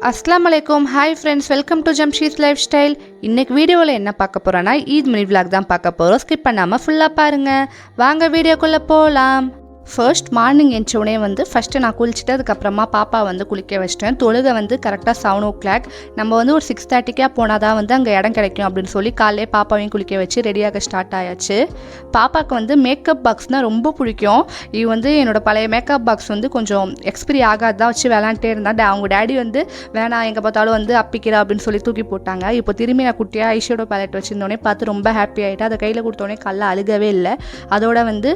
அஸ்லாம் வலைக்கும் hi friends welcome to Jamsheed lifestyle இன்னைக்கு வீடியோவில் என்ன பார்க்க போகிறோன்னா ஈத் மினி விளாக் தான் பார்க்க போகிறோம் ஸ்கிப் பண்ணாமல் ஃபுல்லாக பாருங்கள் வாங்க வீடியோக்குள்ளே போகலாம் ஃபர்ஸ்ட் மார்னிங் எந்த வந்து ஃபஸ்ட்டு நான் குளிச்சுட்டு அதுக்கப்புறமா பாப்பா வந்து குளிக்க வச்சிட்டேன். தொழுகை வந்து கரெக்டாக செவன் ஓ கிளாக் நம்ம வந்து ஒரு சிக்ஸ் தேர்ட்டிக்காக போனால் தான் வந்து அங்கே இடம் கிடைக்கும் அப்படின்னு சொல்லி காலையிலே பாப்பாவையும் குளிக்க வச்சு ரெடியாக ஸ்டார்ட் ஆயாச்சு. பாப்பாவுக்கு வந்து மேக்கப் பாக்ஸ்னால் ரொம்ப பிடிக்கும். இது வந்து என்னோட பழைய மேக்கப் பாக்ஸ் வந்து கொஞ்சம் எக்ஸ்பிரி ஆகாதான் வச்சு விளாண்டே இருந்தா. அவங்க டேடி வந்து வேணாம் எங்கே பார்த்தாலும் வந்து அப்பிக்கிறா அப்படின்னு சொல்லி தூக்கி போட்டாங்க. இப்போ திரும்பி நான் குட்டியாக ஐஷோட பேலட் வச்சுருந்தோடனே பார்த்து ரொம்ப ஹாப்பி ஆகிட்டு அதை கையில் கொடுத்தோடனே கல்ல அழுகவே இல்லை. அதோட வந்து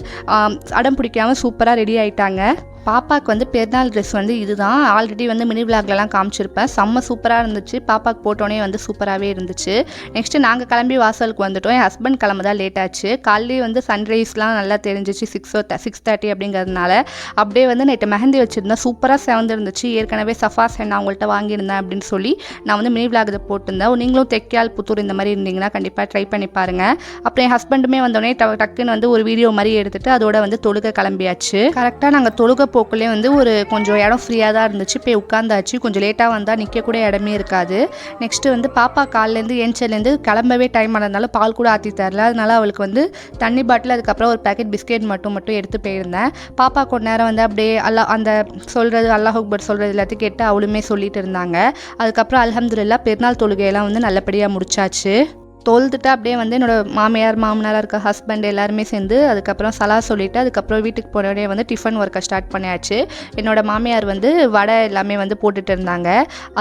அடம் பிடிக்காம சூப்பராக ரெடி ஆயிட்டாங்க. பாப்பாவுக்கு வந்து பெருநாள் ட்ரெஸ் வந்து இதுதான். ஆல்ரெடி வந்து மினி விளாக்லலாம் காமிச்சிருப்பேன். செம்ம சூப்பராக இருந்துச்சு. பாப்பாவுக்கு போட்டோன்னே வந்து சூப்பராகவே இருந்துச்சு. நெக்ஸ்ட்டு நாங்கள் கிளம்பி வாசலுக்கு வந்துட்டோம். என் ஹஸ்பண்ட் கிளம்ப தான் லேட் ஆச்சு. காலையிலே வந்து சன்ரைஸ்லாம் நல்லா தெரிஞ்சிச்சு. சிக்ஸ் ஓ சிக்ஸ் தேர்ட்டி அப்படிங்கிறதுனால. அப்படியே வந்து நைட்டு மெஹந்தி வச்சுருந்தேன். சூப்பராக செவந்து இருந்துச்சு ஏற்கனவே சஃபா சென் அவங்கள்ட்ட வாங்கியிருந்தேன் அப்படின்னு சொல்லி நான் வந்து மினி விளாக் இதை போட்டிருந்தேன். நீங்களும் தெக்கியால் புத்தூர் இந்த மாதிரி இருந்தீங்கன்னா கண்டிப்பாக ட்ரை பண்ணி பாருங்கள் அப்புறம் என் ஹஸ்பண்டுமே வந்தோடனே டக்குன்னு வந்து ஒரு வீடியோ மாதிரி எடுத்துகிட்டு அதோட வந்து தொழுக கிளம்பியாச்சு. கரெக்டாக நாங்கள் தொழுக போக்குள்ளே வந்து ஒரு கொஞ்சம் இடம் ஃப்ரீயாக தான் இருந்துச்சு. போய் உட்காந்தாச்சு கொஞ்சம் லேட்டாக வந்தால் நிற்கக்கூட இடமே இருக்காது. நெக்ஸ்ட்டு வந்து பாப்பா காலிலேருந்து ஏஞ்சலேருந்து கிளம்பவே டைம் ஆனதுனால பால் கூட ஆற்றி தரல. அதனால அவளுக்கு வந்து தண்ணி பாட்டில் அதுக்கப்புறம் ஒரு பேக்கெட் பிஸ்கெட் மட்டும் மட்டும் எடுத்து போயிருந்தேன். பாப்பா கொஞ்ச நேரம் வந்து அப்படியே அல்லா அந்த சொல்கிறது அல்லாஹ் அக்பர் சொல்கிறது எல்லாத்தையும் கேட்டு அவளுமே சொல்லிட்டு இருந்தாங்க. அதுக்கப்புறம் அலமதுல்லா பெருநாள் தொழுகையெல்லாம் வந்து நல்லபடியாக முடிச்சாச்சு. தொழுதுட்டு அப்படியே வந்து என்னோட மாமியார் மாமனாராக இருக்க ஹஸ்பண்ட் எல்லாருமே சேர்ந்து அதுக்கப்புறம் சலா சொல்லிவிட்டு அதுக்கப்புறம் வீட்டுக்கு போனோடனே வந்து டிஃபன் ஒர்க்கை ஸ்டார்ட் பண்ணியாச்சு. என்னோடய மாமியார் வந்து வடை எல்லாமே வந்து போட்டுட்டு இருந்தாங்க.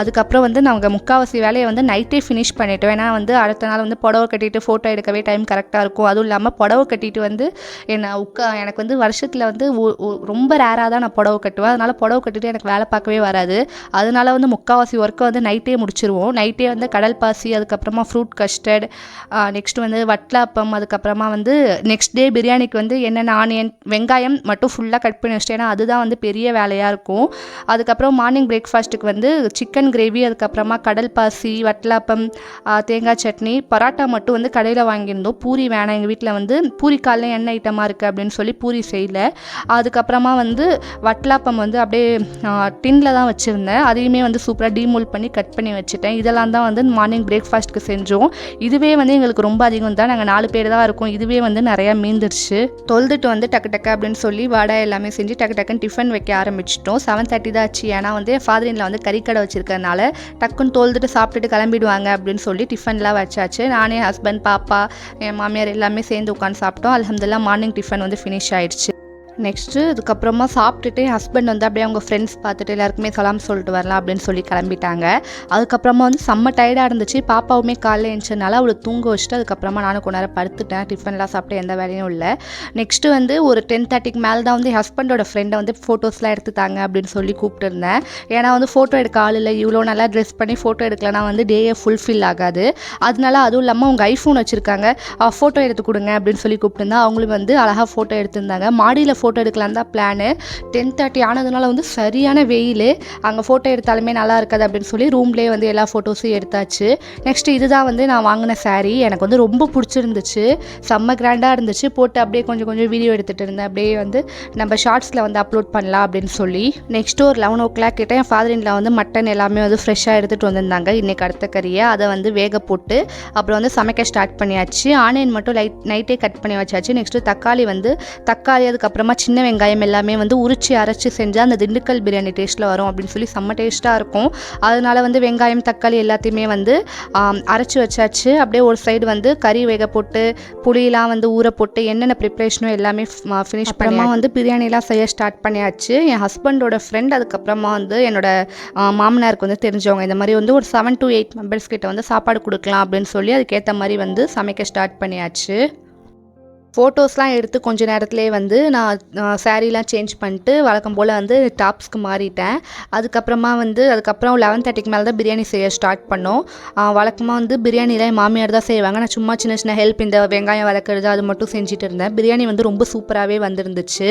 அதுக்கப்புறம் வந்து நாங்கள் முக்கால்வாசி வேலையை வந்து நைட்டே ஃபினிஷ் பண்ணிட்டோம் ஏன்னா வந்து அடுத்த நாள் வந்து புடவை கட்டிட்டு ஃபோட்டோ எடுக்கவே டைம் கரெக்டாக இருக்கும். அதுவும் இல்லாமல் புடவை கட்டிட்டு வந்து என்ன உட்கா எனக்கு வந்து வருஷத்தில் வந்து ரொம்ப ரேராக தான் நான் புடவை கட்டுவேன். அதனால் புடவை கட்டிட்டு எனக்கு வேலை பார்க்கவே வராது. அதனால வந்து முக்கால்வாசி ஒர்க்கை வந்து நைட்டே முடிச்சிருவோம். நைட்டே வந்து கடல் பாசி அதுக்கப்புறமா ஃப்ரூட் கஸ்டர்ட் நெக்ஸ்ட் வந்து வட்லாப்பம் அதுக்கப்புறமா வந்து நெக்ஸ்ட் டே பிரியாணிக்கு வந்து என்னென்ன ஆனியன் வெங்காயம் மட்டும் ஃபுல்லாக கட் பண்ணி வச்சிட்டேன் ஏன்னா அதுதான் வந்து பெரிய வேலையாக இருக்கும். அதுக்கப்புறம் மார்னிங் பிரேக்ஃபாஸ்ட்டுக்கு வந்து சிக்கன் கிரேவி அதுக்கப்புறமா கடல் பாசி வட்லாப்பம் தேங்காய் சட்னி பரோட்டா மட்டும் வந்து கடையில் வாங்கியிருந்தோம். பூரி வேணாம் எங்கள் வீட்டில் வந்து பூரி காலைல எண்ணெய் ஐட்டமாக இருக்குது அப்படின்னு சொல்லி பூரி செய்யல. அதுக்கப்புறமா வந்து வட்லாப்பம் வந்து அப்படியே டின்னில் தான் வச்சுருந்தேன். அதையுமே வந்து சூப்பராக டீமோல் பண்ணி கட் பண்ணி வச்சுட்டேன். இதெல்லாம் தான் வந்து மார்னிங் பிரேக்ஃபாஸ்ட்டுக்கு செஞ்சோம். இதுவே வந்து எங்களுக்கு ரொம்ப அதிகம் தான். நாங்கள் நாலு பேர் தான் இருக்கோம். இதுவே வந்து நிறையா மீந்துருச்சு. தொழுதுட்டு வந்து டக்கு டக்கு அப்படின்னு சொல்லி வாடா எல்லாமே செஞ்சு டக்கு டக்குன்னு டிஃபன் வைக்க ஆரம்பிச்சிட்டோம். செவன் தேர்ட்டி தான் ஆச்சு. ஏன்னா வந்து ஃபாதரின்ல வந்து கறிக்கடை வச்சிருக்கறனால டக்குன்னு தொழுதுட்டு சாப்பிட்டுட்டு கிளம்பிடுவாங்க அப்படின்னு சொல்லி டிஃபன்லாம் வச்சாச்சு. நானே ஹஸ்பண்ட் பாப்பா என் மாமியார் எல்லாமே சேர்ந்து உட்காந்து சாப்பிட்டோம். அல்ஹம்துலில்லாஹ் மார்னிங் டிஃபன் வந்து ஃபினிஷ் ஆயிடுச்சு. நெக்ஸ்ட்டு அதுக்கப்புறமா சாப்பிட்டுட்டு என் ஹஸ்பண்ட் வந்து அப்படியே அவங்க ஃப்ரெண்ட்ஸ் பார்த்துட்டு எல்லாருக்குமே சலாம் சொல்லிட்டு வரலாம் அப்படின்னு சொல்லி கிளம்பிட்டாங்க. அதுக்கப்புறமா வந்து செம்ம டயர்டாக இருந்துச்சு. பாப்பாவுமே காலையில் எழுந்தனால அவளை தூங்க வச்சுட்டு அதுக்கப்புறமா நானும் கொஞ்ச நேரம் படுத்துட்டேன். டிஃபன்லாம் சாப்பிட்டு எந்த வேலையும் இல்லை. நெக்ஸ்ட்டு வந்து ஒரு டென் தேர்ட்டிக்கு மேலே தான் வந்து என் ஹஸ்பண்டோட ஃப்ரெண்டை வந்து ஃபோட்டோஸ்லாம் எடுத்துட்டாங்க அப்படின்னு சொல்லி கூப்பிட்டுருந்தேன். ஏன்னா வந்து ஃபோட்டோ எடுக்க ஆள் இல்லை. இவ்வளோ நல்லா ட்ரெஸ் பண்ணி ஃபோட்டோ எடுக்கலனா வந்து டேயே ஃபுல்ஃபில் ஆகாது. அதனால அதுவும் இல்லாமல் அவங்க ஐஃபோன் வச்சுருக்காங்க. ஃபோட்டோ எடுத்து கொடுங்க அப்படின்னு சொல்லி கூப்பிட்டுருந்தா அவங்களும் வந்து அழகாக ஃபோட்டோ எடுத்திருந்தாங்க. மாடியில் ஃபோட்டோ எடுக்கலாம் தான் பிளானு டென் தேர்ட்டி ஆனதுனால வந்து சரியான வெயில் அங்கே ஃபோட்டோ எடுத்தாலுமே நல்லா இருக்காது அப்படின்னு சொல்லி ரூம்லேயே வந்து எல்லா ஃபோட்டோஸும் எடுத்தாச்சு. நெக்ஸ்ட் இதுதான் வந்து நான் வாங்கின சாரீ எனக்கு வந்து ரொம்ப பிடிச்சிருந்துச்சு. செம்ம கிராண்டாக இருந்துச்சு. போட்டு அப்படியே கொஞ்சம் கொஞ்சம் வீடியோ எடுத்துகிட்டு இருந்தேன். அப்படியே வந்து நம்ம ஷார்ட்ஸில் வந்து அப்லோட் பண்ணலாம் அப்படின்னு சொல்லி. நெக்ஸ்ட்டு ஒரு லெவன் ஓ கிளாக் கிட்ட என் ஃபாதரின்ல வந்து மட்டன் எல்லாமே வந்து ஃப்ரெஷ்ஷாக எடுத்துகிட்டு வந்திருந்தாங்க. இன்றைக்கி அடுத்த கறியை. அதை வந்து வேக போட்டு அப்புறம் வந்து சமைக்க ஸ்டார்ட் பண்ணியாச்சு. ஆனியன் மட்டும் லைட் நைட்டே கட் பண்ணி வச்சாச்சு. நெக்ஸ்ட்டு தக்காளி வந்து தக்காளி அதுக்கப்புறமா சின்ன வெங்காயம் எல்லாமே வந்து உரிச்சு அரைச்சி செஞ்சால் அந்த திண்டுக்கல் பிரியாணி டேஸ்ட்டில் வரும் அப்படின்னு சொல்லி செம்ம டேஸ்ட்டாக இருக்கும். அதனால வந்து வெங்காயம் தக்காளி எல்லாத்தையுமே வந்து அரைச்சு வச்சாச்சு. அப்படியே ஒரு சைடு வந்து கறி வேக போட்டு புளியெலாம் வந்து ஊற போட்டு என்னென்ன ப்ரிப்ரேஷனோ எல்லாமே ஃபினிஷ் பண்ணி வந்து பிரியாணிலாம் செய்ய ஸ்டார்ட் பண்ணியாச்சு. என் ஹஸ்பண்டோட ஃப்ரெண்ட் அதுக்கப்புறமா வந்து என்னோட மாமனாருக்கு வந்து தெரிஞ்சவங்க இந்த மாதிரி வந்து ஒரு செவன் to எயிட் மெம்பர்ஸ் கிட்ட வந்து சாப்பாடு கொடுக்கலாம் அப்படின்னு சொல்லி அதுக்கேற்ற மாதிரி வந்து சமைக்க ஸ்டார்ட் பண்ணியாச்சு. ஃபோட்டோஸ்லாம் எடுத்து கொஞ்ச நேரத்துலேயே வந்து நான் சாரீலாம் சேஞ்ச் பண்ணிட்டு வழக்கம் போல் வந்து டாப்ஸ்க்கு மாறிட்டேன். அதுக்கப்புறமா வந்து அதுக்கப்புறம் லெவன் தேர்ட்டிக்கு மேலே தான் பிரியாணி செய்ய ஸ்டார்ட் பண்ணோம். வழக்கமாக வந்து பிரியாணிலாம் என் மாமியார் தான் செய்வாங்க. நான் சும்மா சின்ன சின்ன ஹெல்ப் இந்த வெங்காயம் வளர்க்குறது அது மட்டும் செஞ்சுட்டு இருந்தேன். பிரியாணி வந்து ரொம்ப சூப்பராகவே வந்திருந்துச்சு.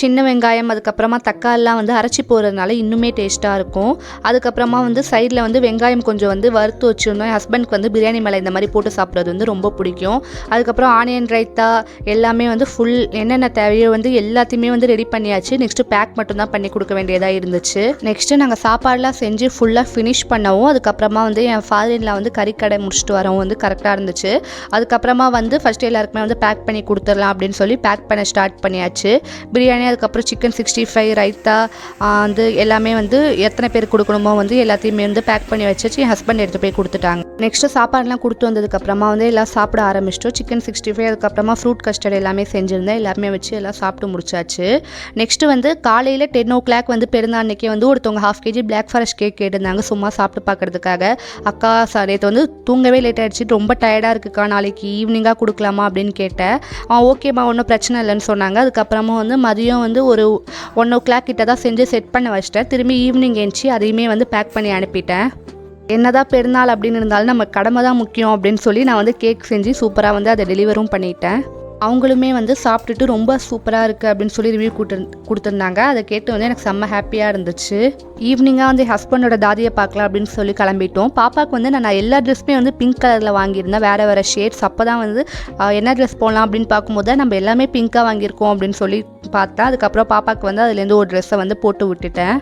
சின்ன வெங்காயம் அதுக்கப்புறமா தக்காளிலாம் வந்து அரைச்சி போடுறதுனால இன்னுமே டேஸ்ட்டாக இருக்கும். அதுக்கப்புறமா வந்து சைடில் வந்து வெங்காயம் கொஞ்சம் வந்து வறுத்து வச்சுருந்தோம். என் ஹஸ்பண்ட்க்கு வந்து பிரியாணி மேலே இந்த மாதிரி போட்டு சாப்பிட்றது வந்து ரொம்ப பிடிக்கும். அதுக்கப்புறம் ஆனியன் ரைத்தா எல்லாமே வந்து ஃபுல் என்னென்ன தேவையோ வந்து எல்லாத்தையுமே வந்து ரெடி பண்ணியாச்சு. நெக்ஸ்ட்டு பேக் மட்டும்தான் பண்ணி கொடுக்க வேண்டியதாக இருந்துச்சு. நெக்ஸ்ட்டு நாங்கள் சாப்பாடெலாம் செஞ்சு ஃபுல்லாக ஃபினிஷ் பண்ணவும் அதுக்கப்புறமா வந்து என் ஃபாதரின்ல வந்து கறிக்கடை முடிச்சுட்டு வரவும் வந்து கரெக்டாக இருந்துச்சு. அதுக்கப்புறமா வந்து ஃபஸ்ட்டு எல்லாருக்குமே வந்து பேக் பண்ணி கொடுத்துடலாம் அப்படின்னு சொல்லி பேக் பண்ண ஸ்டார்ட் பண்ணியாச்சு. பிரியாணி அதுக்கப்புறம் சிக்கன் சிக்ஸ்டி ஃபைவ் ரைத்தா வந்து எல்லாமே வந்து எத்தனை பேர் கொடுக்கணுமோ வந்து எல்லாத்தையுமே வந்து பேக் பண்ணி வச்சு என் ஹஸ்பண்ட் எடுத்து போய் கொடுத்துட்டாங்க. நெக்ஸ்ட்டு சாப்பாடுலாம் கொடுத்து வந்ததுக்கப்புறமா வந்து எல்லாம் சாப்பிட ஆரம்பிச்சிட்டோம். சிக்கன் சிக்ஸ்டி ஃபைவ் அதுக்கப்புறமா ஃப்ரூட் கஸ்டர்ட் எல்லாமே செஞ்சுருந்தேன். எல்லாமே வச்சு எல்லாம் சாப்பிட்டு முடிச்சாச்சு. நெக்ஸ்ட்டு வந்து காலையில் டென் ஓ கிளாக் வந்து பிறந்த அன்னைக்கே வந்து ஒருத்தவங்க half KG black forest cake கேட்டிருந்தாங்க. சும்மா சாப்பிட்டு பார்க்கறதுக்காக. அக்கா சார் நேற்று வந்து தூங்கவே லேட் ஆகிடுச்சு ரொம்ப டயர்டாக இருக்குக்கா நாளைக்கு ஈவினிங்காக கொடுக்கலாமா அப்படின்னு கேட்டேன். ஓகேம்மா ஒன்றும் பிரச்சனை இல்லைன்னு சொன்னாங்க. அதுக்கப்புறமா வந்து மதியம் வந்து ஒரு ஒன் ஓ கிளாக் கிட்ட தான் செஞ்சு செட் பண்ண வச்சிட்டேன். திரும்பி ஈவினிங் எழுந்துச்சி அதையுமே வந்து பேக் பண்ணி அனுப்பிட்டேன். என்னதான் பெருநாள் அப்படின்னு இருந்தாலும் நம்ம கடமை தான் முக்கியம் அப்படின்னு சொல்லி நான் வந்து கேக் செஞ்சு சூப்பராக வந்து அதை டெலிவரும் பண்ணிட்டேன். அவங்களுமே வந்து சாப்பிட்டுட்டு ரொம்ப சூப்பராக இருக்குது அப்படின்னு சொல்லி ரிவ்யூ கொடுத்து கொடுத்துருந்தாங்க. அதை கேட்டு வந்து எனக்கு செம்ம ஹாப்பியாக இருந்துச்சு. ஈவினிங்காக வந்து ஹஸ்பண்டோட தாதியை பார்க்கலாம் அப்படின்னு சொல்லி கிளம்பிட்டோம். பாப்பாவுக்கு வந்து நான் எல்லா ட்ரெஸ்ஸுமே வந்து பிங்க் கலரில் வாங்கியிருந்தேன். வேறு வேறு ஷேட்ஸ் அப்போ தான் வந்து என்ன ட்ரெஸ் போடலாம் அப்படின்னு பார்க்கும்போது நம்ம எல்லாமே பிங்க்காக வாங்கியிருக்கோம் அப்படின்னு சொல்லி பார்த்தேன் அதுக்கப்புறம் பாப்பாவுக்கு வந்து அதுலேருந்து ஒரு ட்ரெஸ்ஸை வந்து போட்டு விட்டுட்டேன்.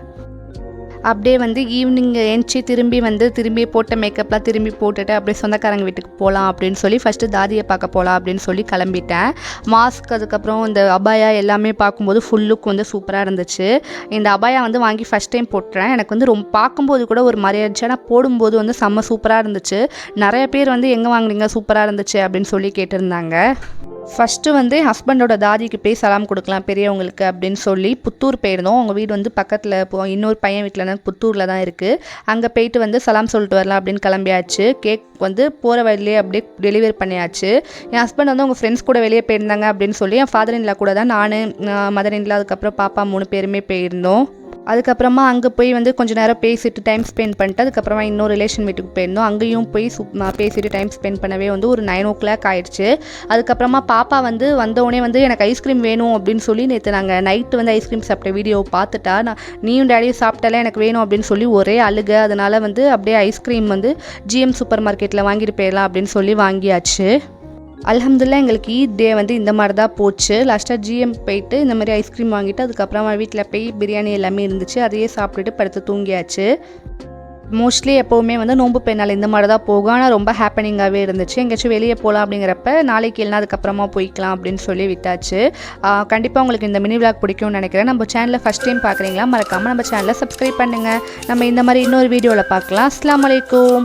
அப்படியே வந்து ஈவினிங் ஏஞ்சி திரும்பி வந்து திரும்பி போட்ட மேக்கப்லாம் திரும்பி போட்டுட்டு அப்படியே சொந்தக்காரங்க வீட்டுக்கு போகலாம் அப்படின்னு சொல்லி ஃபஸ்ட்டு தாதியை பார்க்க போகலாம் அப்படின்னு சொல்லி கிளம்பிட்டேன். மாஸ்க் அதுக்கப்புறம் இந்த அபாயா எல்லாமே பார்க்கும்போது ஃபுல் லுக் வந்து சூப்பராக இருந்துச்சு. இந்த அபாயா வந்து வாங்கி ஃபஸ்ட் டைம் போட்டுறேன். எனக்கு வந்து ரொம்ப பார்க்கும்போது கூட ஒரு மாதிரி இருந்துச்சு ஆனால் போடும்போது வந்து செம்ம சூப்பராக இருந்துச்சு. நிறைய பேர் வந்து எங்கே வாங்குனீங்க? சூப்பராக இருந்துச்சு அப்படின்னு சொல்லி கேட்டிருந்தாங்க. ஃபஸ்ட்டு வந்து ஹஸ்பண்டோட தாதிக்கு போய் சலாம் கொடுக்கலாம் பெரியவங்களுக்கு அப்படின்னு சொல்லி புத்தூர் போயிருந்தோம். அவங்க வீடு வந்து பக்கத்தில் இப்போ இன்னொரு பையன் வீட்டில் புத்தூரில் தான் இருக்குது அங்கே போயிட்டு வந்து சலாம் சொல்லிட்டு வரலாம் அப்படின்னு கிளம்பியாச்சு. கேக் வந்து போகிற வழியிலே அப்படியே டெலிவரி பண்ணியாச்சு. என் ஹஸ்பண்ட் வந்து அவங்க ஃப்ரெண்ட்ஸ் கூட வெளியே போயிருந்தாங்க அப்படின்னு சொல்லி என் ஃபாதர் இன்லா கூட தான் நான் மதர் இன்லா அதுக்கப்புறம் பாப்பா மூணு பேருமே போயிருந்தோம். அதுக்கப்புறமா அங்கே போய் வந்து கொஞ்ச நேரம் பேசிட்டு டைம் ஸ்பெண்ட் பண்ணிட்டு அதுக்கப்புறமா இன்னொரு ரிலேஷன் வீட்டுக்கு போயிருந்தோம். அங்கேயும் போய் சுப் பேசிட்டு டைம் ஸ்பெண்ட் பண்ணவே வந்து ஒரு நைன் ஓ கிளாக் ஆயிடுச்சு. அதுக்கப்புறமா பாப்பா வந்து வந்தோடனே வந்து எனக்கு ஐஸ்கிரீம் வேணும் அப்படின்னு சொல்லி நேற்று நாங்கள் நைட்டு வந்து ஐஸ்கிரீம் சாப்பிட்ட வீடியோ பார்த்துட்டா நான் நீயும் டேடியும் சாப்பிட்டாலே எனக்கு வேணும் அப்படின்னு சொல்லி ஒரே அழுக. அதனால் வந்து அப்படியே ஐஸ்கிரீம் வந்து ஜிஎம் சூப்பர் மார்க்கெட்டில் வாங்கிட்டு போயிடலாம் அப்படின்னு சொல்லி வாங்கியாச்சு. அலமதுல்லா எங்களுக்கு ஈத் டே வந்து இந்த மாதிரி தான் போச்சு லாஸ்ட்டாக ஜிஎம் போயிட்டு இந்த மாதிரி ஐஸ்கிரீம் வாங்கிட்டு அதுக்கப்புறமா வீட்டில் போய் பிரியாணி எல்லாமே இருந்துச்சு. அதையே சாப்பிட்டுட்டு படுத்து தூங்கியாச்சு. மோஸ்ட்லி எப்போவுமே வந்து நோன்பு பெண்ணால் இந்த மாதிரி தான் போகும். ஆனால் ரொம்ப ஹாப்பனிங்காகவே இருந்துச்சு. எங்கேயாச்சும் வெளியே போகலாம் அப்படிங்கிறப்ப நாளைக்கு இல்லைனா அதுக்கப்புறமா போய்க்கலாம் அப்படின்னு சொல்லி விட்டாச்சு. கண்டிப்பாக உங்களுக்கு இந்த மினி விளாக் பிடிக்கும்னு நினைக்கிறேன். நம்ம சேனலில் ஃபஸ்ட் டைம் பார்க்குறீங்களா மறக்காமல் நம்ம சேனலை சப்ஸ்கிரைப் பண்ணுங்கள் நம்ம இந்த மாதிரி இன்னொரு வீடியோவில் பார்க்கலாம் அஸ்லாம் அலைக்கும்.